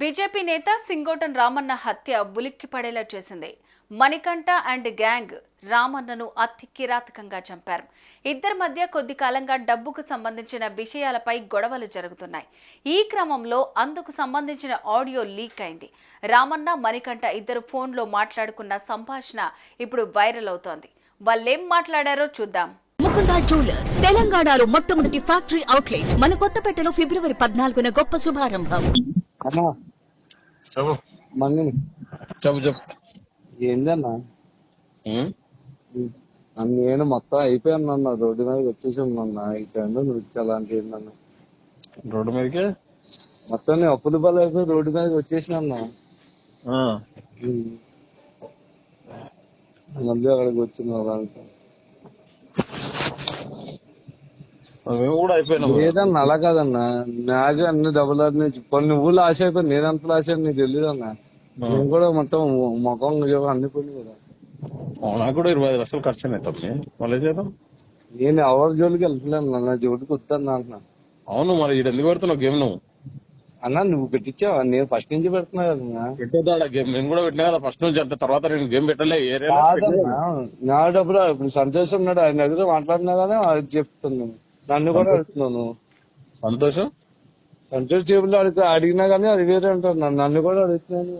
BJP నేత సింగోటన్ రామన్న హత్య ఉలిక్కిపడేలా చేసింది. మణికంఠ అండ్ గ్యాంగ్ రామన్నను అతి కిరాతకంగా చంపారు. ఇద్దరి మధ్య కొద్ది కాలంగా డబ్బుకు సంబంధించిన విషయాలపై గొడవలు జరుగుతున్నాయి. ఈ క్రమంలో అందుకు సంబంధించిన ఆడియో లీక్ అయింది. రామన్న మణికంఠ ఇద్దరు ఫోన్లో మాట్లాడుకున్న సంభాషణ ఇప్పుడు వైరల్ అవుతోంది. వాళ్ళేం మాట్లాడారో చూద్దాం. ముకుందా జ్యువెలర్స్ తెలంగాణలో మొట్టమొదటి ఫ్యాక్టరీ అవుట్లెట్ మన కొత్తపేటలో ఫిబ్రవరి పద్నాలుగున గొప్ప శుభారంభం. అన్నా. చెప్పు. మమ్మీ చెప్పు చెప్పు. ఏందన్నా? నేను మొత్తం అయిపోయాను అన్న. రోడ్డు మీద వచ్చేసి ఉన్నా టైంలో నువ్వు ఇచ్చేలాంటి ఏందన్నా? రోడ్డు మీదకి? మొత్తం నేను అప్పులు బల అయిపోయి రోడ్డు మీద వచ్చేసిన అన్న. మళ్ళీ అక్కడికి వచ్చిన దాంట్లో మేము కూడా అయిపోయినాము లేదన్నా అలా కాదన్నా. నాకు అన్ని డబ్బులు అన్ని కొన్ని ఊళ్ళు ఆశ అయిపోయి నేను ఎంత ఆశ నీకు తెలియదు అన్న నేను కూడా మొత్తం ముఖం అన్ని పోయింది కదా. నాకు కూడా ఇరవై ఐదు లక్షలు ఖర్చు అయినాయి తప్పి మళ్ళీ చేద్దాం? నేను ఎవరి జోలికి వెళ్తలేను నా జోలికి వస్తాను అంటున్నా. అవును మరి ఈడ ఎందుకు పెడుతున్నావు గేమ్ నువ్వు? అన్నా నువ్వు పెట్టించావా నేను ఫస్ట్ నుంచి పెడుతున్నా కదన్నా పెట్టేదాడా గేమ్? నేను కూడా పెట్టినా కదా ఫస్ట్ నుంచి. అంటే తర్వాత నేను గేమ్ పెట్టలే నా డబ్బులు ఇప్పుడు సంతోషం ఉన్నాడు. ఆయన దగ్గర మాట్లాడినా కానీ చెప్తున్నాను నన్ను కూడా అడుగుతున్నాను సంతోషం? సంతోష్ టేబుల్ అడిగి అడిగినా కానీ అది వేరే అంటారు. నన్ను నన్ను కూడా అడుగుతున్నాను.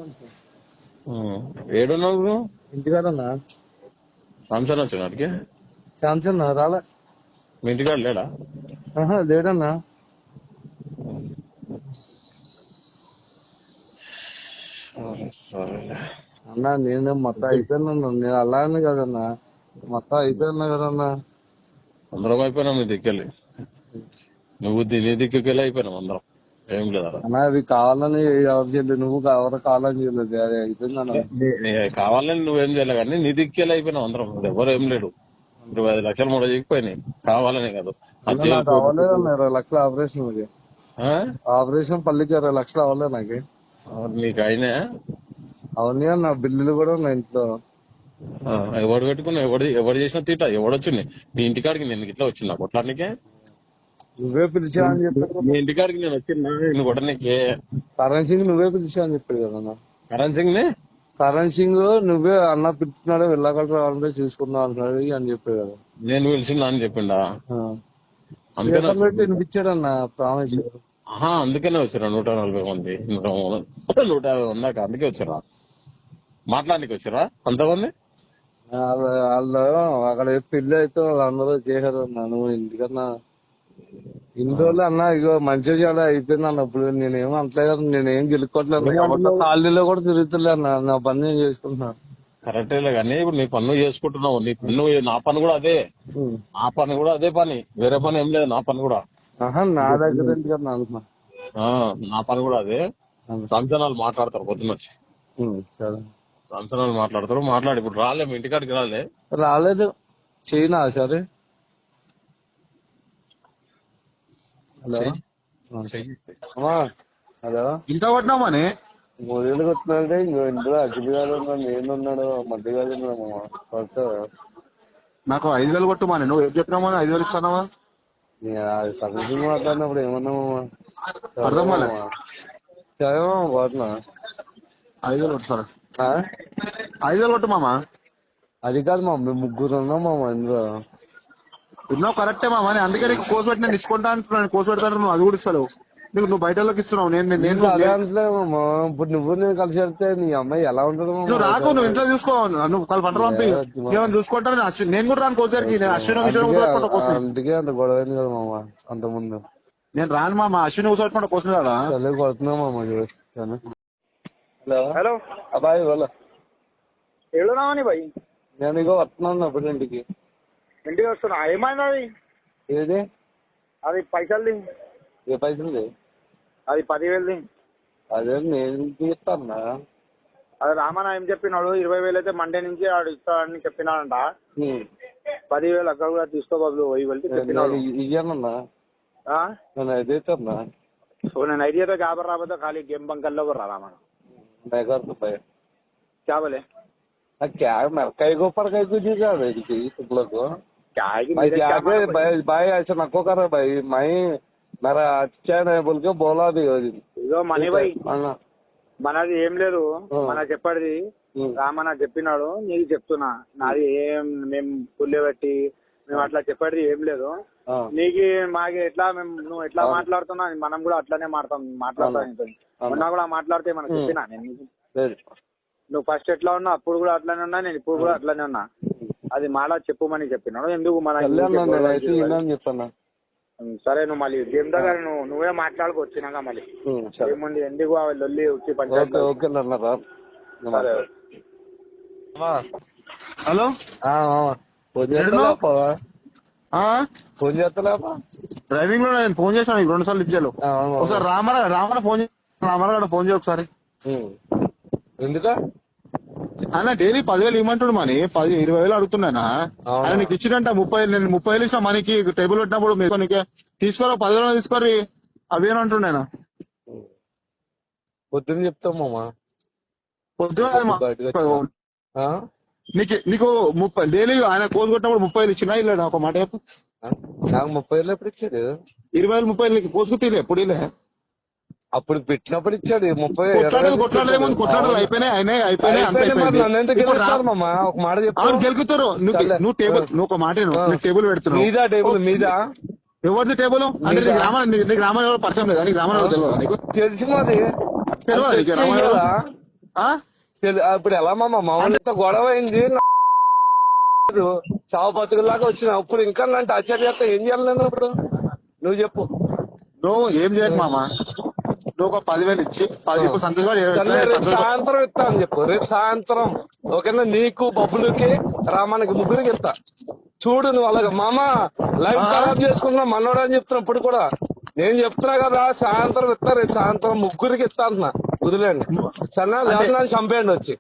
ఏడున్నావు నువ్వు? ఇంటికాడన్నా? సాంసన్ వచ్చిన వాడికి శాంసన్ రాలే. మీ ఇంటికాడ లేడా? లేడన్నా? అన్నా నేను మొత్తం అయిపోయినా నేను అలానే కదన్నా. మొత్తం అయిపోయినా కదన్నా. అందరం అయిపోయినాం నీ దిక్కెళ్ళి నువ్వు నీ దిక్కుకెళ్ళి అయిపోయినాం అందరం. ఏం లేదా అన్నా అవి కావాలని ఎవరు చేయలేదు. నువ్వు ఎవరు కావాలని చేయలేదు. అది అయిపోయిందన్నా నీ- నీ కావాలని నువ్వేం చేయలే కానీ నీ దిక్కేలా అయిపోయినావు అందరం. ఎవరు ఏం లేడు. ఇరవై ఐదు లక్షలు మూడు చెక్కిపోయినాయి కావాలని కాదు. అది అవ్వలేదన్నా ఇరవై లక్షల ఆపరేషన్ అది? ఆపరేషన్ పల్లికి ఇరవై లక్షలు అవ్వలేదు నాకు. నీకు అయినా అవన్నీ అన్న. బిల్లులు కూడా ఉన్నాయి ఇంట్లో. ఎవడు పెట్టుకున్నా ఎవడు ఎవడు చేసిన తీట ఎవడు వచ్చింది? నీ ఇంటికాడికి నేను ఇట్లా వచ్చిన కొట్లానికి నువ్వే పిలిచావు అని చెప్పాడు నీ ఇంటికాడికి నేను వచ్చిన నేను కొట్టడానికి కరణ్ సింగ్ నువ్వే పిలిచావు అని చెప్పాడు కదా అన్న. కరణ్ సింగ్ని కరణ్ సింగ్ నువ్వే అన్న పిలుస్తున్నాడు వెళ్ళగలరు రావాలంటే చూసుకుందాం అంటున్నాడు అని చెప్పాడు కదా. నేను పిలిచిందా అని చెప్పిండా? వినిపించాడు అన్న ప్రామిస్. ఆహా అందుకనే వచ్చారా? నూట నలభై మంది. నూట నూట యాభై మంది దాకా అందుకే వచ్చారా? మాట్లాడడానికి వచ్చారా? అంతమంది? వాళ్ళు అక్కడ పెళ్ళి అయితే వాళ్ళందరూ చేశారు అన్న. నువ్వు ఇంటికన్నా ఇన్ని రోజులు అన్న ఇగో మంచిగా చాలా అయిపోయింది అన్న. ఇప్పుడు నేనేం అంటలే కదా నేనేం గెలుక్కోవట్లేదు. ఖాళీలో కూడా తిరుగుతులే అన్న. నా పని నేను చేసుకుంటున్నా. కరెక్టేలే కానీ ఇప్పుడు నీ పన్ను చేసుకుంటున్నావు. నీ పన్ను నా పని కూడా అదే. నా పని కూడా అదే పని. వేరే పని ఏం లేదు నా పని కూడా. నా దగ్గర ఎందుకన్నా నా పని కూడా అదే. సంచనాలు మాట్లాడతారు ఉం, సరే. సంచనాలు మాట్లాడతారు. మాట్లాడి ఇప్పుడు రాలే మీ ఇంటికాడికి రాలే. రాలేదు. చేయనా సరే. హలో. హలో. ఇంట్లో కొట్టినామని మూడేళ్ళు కొట్టినాడే ఇంకో ఇంట్లో గారు ఉన్నాడు నేను ఉన్నాడు మధ్య గారు ఉన్నాడు కొత్త నాకు ఐదు వేలు కొట్టుమని నువ్వు ఏం చెప్పినామని ఐదు వేలు ఇస్తానావా? సర్వీసింగ్ మాట్లాడినప్పుడు ఏమన్నామమ్మా అర్థం కాలే. చదివా పోతున్నా. ఐదు వేలు కొట్టు? ఐదు వేలు కొట్టు మామ? అది కాదు మా మేము ముగ్గురు ఉన్నాం మామ ఇందులో. ఇన్నావు కరెక్టే మామ నేను అందుకే నీకు కోసి పెట్టి నేను ఇసుకుంటా అంటున్నాను కోసి పెడతాను నువ్వు అది కూడా ఇస్తావు నీకు నువ్వు బయట వాళ్ళకి ఇస్తున్నావు నేను నేను- నేను నువ్వు అదే అంటలేమమ్మా ఇప్పుడు నువ్వు నేను కలిసి వెళ్తే నీ అమ్మాయి ఎలా ఉంటుంది నువ్వు రాకు నువ్వు ఇంట్లో చూసుకో నువ్వు కాలు పంటలు పంపి ఏమైనా చూసుకుంటా నేను అశ్విన్ నేను కూడా రాను కోసరికి నేను అశ్విన్ విషయం కోసి అందుకే అంత గొడవ అయింది కదా మామ అంత ముందు నేను రాను మామ అశ్విన్ కూర్చోబెట్టుకుంటా కోసిన కదా కొడుతున్నాం మామ హలో. హలో. అబ్బాయి వాళ్ళ ఎడున్నావని భయ్ నేను ఇగో వస్తున్నాను అప్పుడు ఇంటికి. ఇంటికి వస్తున్నా. ఏమైంది అది ఏది? అది పైసల్ది ఏ పైసలు అది పదివేలది అదే నేను తీస్తాను అది రామన్న ఏం చెప్పినాడు? ఇరవై వేలు అయితే మండే నుంచి ఆడు ఇస్తాడని చెప్పినాడంట. పదివేలు అక్కడ కూడా తీసుకో బాబు వెయ్యి వెళ్తే చెప్పినాడు. ఇయ్యానన్నా? నేను అదైతే సో నేను ఐడియాతో గాబర్ రాబోతే ఖాళీ గేమ్ బంకల్లో కూడా రా రామన్న मेघर तो भाई क्या बोले क्या है मैं कई को पर कई को जी जा रही थी तुम लोग को क्या है कि भाई मेरे क्या जाके मालूम भाई? भाई भाई ऐसा नको कर भाई मैं मेरा अच्छा है बोल के बोला भी हो ఇదిగో మనీ భాయ్ అన్నా మనది ఏం లేదు ఆ. మన చెప్పాడిది ఉమ్. రామన్న చెప్పినాడు నీకు చెప్తున్నా నాది ఏం మేము పుల్లె పెట్టి మేము అట్లా చెప్పేది ఏం లేదు ఆ. నీకు మాకు ఎట్లా మేము నువ్వు ఎట్లా మాట్లాడుతున్నా మనం కూడా అట్లానే మాట్లాడతాం మాట్లాడతాం. మొన్న కూడా మాట్లాడితే మనకు చెప్పినా నేను నువ్వు ఫస్ట్ ఎట్లా ఉన్నా అప్పుడు కూడా అట్లానే ఉన్నా నేను ఇప్పుడు కూడా అట్లానే ఉన్నా. అది మాలా చెప్పుమని చెప్పినాడు. ఎందుకు మన సరే నువ్వు మళ్ళీ గేమ్ దగ్గర నువ్వు నువ్వే మాట్లాడుకో వచ్చినాక మళ్ళీ. ఏముంది ఎందుకు లొల్లి వచ్చి పంచాయతీ ఓకే అన్న రా. సరే హలో. ఫోన్? చేస్తలేపా డ్రైవింగ్లో నేను ఫోన్ చేశాను నీకు రెండు సార్లు ఇచ్చాను అవును. ఒకసారి రామారావు రామారావు ఫోన్ చేసి రామారావు ఫోన్ చేయ ఒకసారి. ఎందుకా? ఆయన డైలీ పదివేలు ఇవ్వమంటాడు మని పది ఇరవై వేలు అడుగుతున్నానా? అవునా? ఆయన నీకు ఇచ్చినంట ముప్పై నేను ముప్పై వేలు ఇస్తా మనకి టేబుల్ పెట్టినప్పుడు మీకు నీకు తీసుకోరా పదివేలు తీసుకోరి అవి అంటుండేనా? పొద్దున్న చెప్తాం మామ. పొద్దున నీకు నీకు ముప్పై డైలీ ఆయన కోసి కొట్టినప్పుడు ముప్పై వేలు ఇచ్చినా ఇల్లేడా ఒక మాట చెప్పు? నాకు ముప్పై వేలు ఎప్పుడు ఇచ్చాడు? ఇరవై వేలు ముప్పై వేలు నీకు కోసుకు తీలే ఎప్పుడు ఇలే అప్పుడు పెట్టినప్పుడు ఇచ్చాడు ముప్పై ఏముంది కొట్లాటలు అయిపోయినాయి అయినాయి అయిపోయినాయి గెలుకుతారు నువ్వు టేబుల్. నువ్వు ఒక మాట టేబుల్ పెడుతున్నావు. మీదా టేబుల్ మీదా? ఎవరిది టేబుల్? అంటే? నీకు రామ నీకు రామాయణ ఎవరు పరిచయం లేదా? నీకు రామాయణ తెలియదా నీకు? తెలిసి మాది. తెలియదా రామాయణ ఇప్పుడు ఎలా మామ? మామూలుతో గొడవ అయింది చావు బతుకులాగా వచ్చిన. అప్పుడు ఇంకా అంటే ఆశ్చర్యత ఏం చేయాలి నేను ఇప్పుడు? నువ్వు చెప్పు. నువ్వు ఏం చేయకు మామ? నువ్వు ఒక పదివేలు ఇచ్చి పది సాయంత్రం ఇస్తా అని చెప్పు. రేపు సాయంత్రం. ఓకేనా? నీకు బబ్బులకి రామానికి ముగ్గురికి ఇస్తా. చూడు నువ్వు అలాగే. మామ లైఫ్? ఖరాబ్ చేసుకున్నా మనోడు అని చెప్తున్నా ఇప్పుడు కూడా. నేను చెప్తున్నా కదా సాయంత్రం ఇస్తా రేపు సాయంత్రం ముగ్గురికి ఇస్తా అంటున్నా. వదిలేండి లేదా నన్ను చంపేయండి వచ్చి.